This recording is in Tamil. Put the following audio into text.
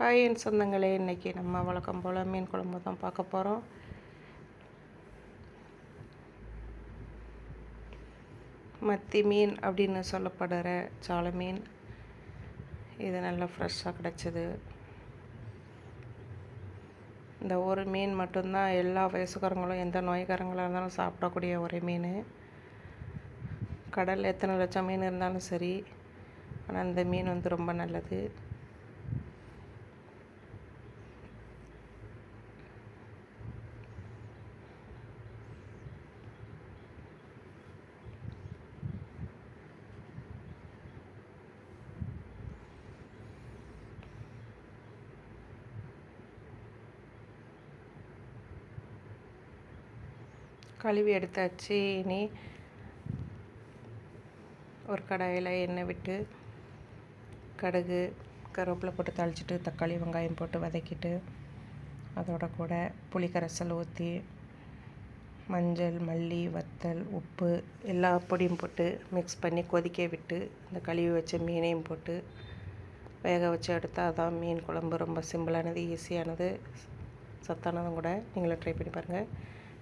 ஹாய் என் சொந்தங்களே இன்றைக்கி நம்ம வழக்கம் போல் மீன் குழம்பு தான் பார்க்க போகிறோம் மத்தி மீன் அப்படின்னு சொல்லப்படுற சாலை மீன். இது நல்லா ஃப்ரெஷ்ஷாக கிடச்சிது. இந்த ஒரு மீன் மட்டும்தான் எல்லா வயசுக்காரங்களும் எந்த நோய்க்காரங்களாக இருந்தாலும் சாப்பிடக்கூடிய ஒரு மீன். கடலில் எத்தனை லட்சம் மீன் இருந்தாலும் சரி ஆனால் இந்த மீன் வந்து ரொம்ப நல்லது. கழுவி எடுத்தாச்சு இனி ஒரு கடாயில் எண்ணெய் விட்டு கடுகு கருவேப்பிலை போட்டு தாளிச்சிட்டு தக்காளி வெங்காயம் போட்டு வதக்கிட்டு அதோட கூட புளிக்கரைசல் ஊற்றி மஞ்சள் மல்லி வத்தல் உப்பு எல்லா பொடியும் போட்டு மிக்ஸ் பண்ணி கொதிக்க விட்டு இந்த கழுவி வச்ச மீனையும் போட்டு வேக வச்சு எடுத்தால் அதான் மீன் குழம்பு ரொம்ப சிம்பிளானது ஈஸியானது சத்தானதும் கூட நீங்களும் ட்ரை பண்ணி பாருங்கள்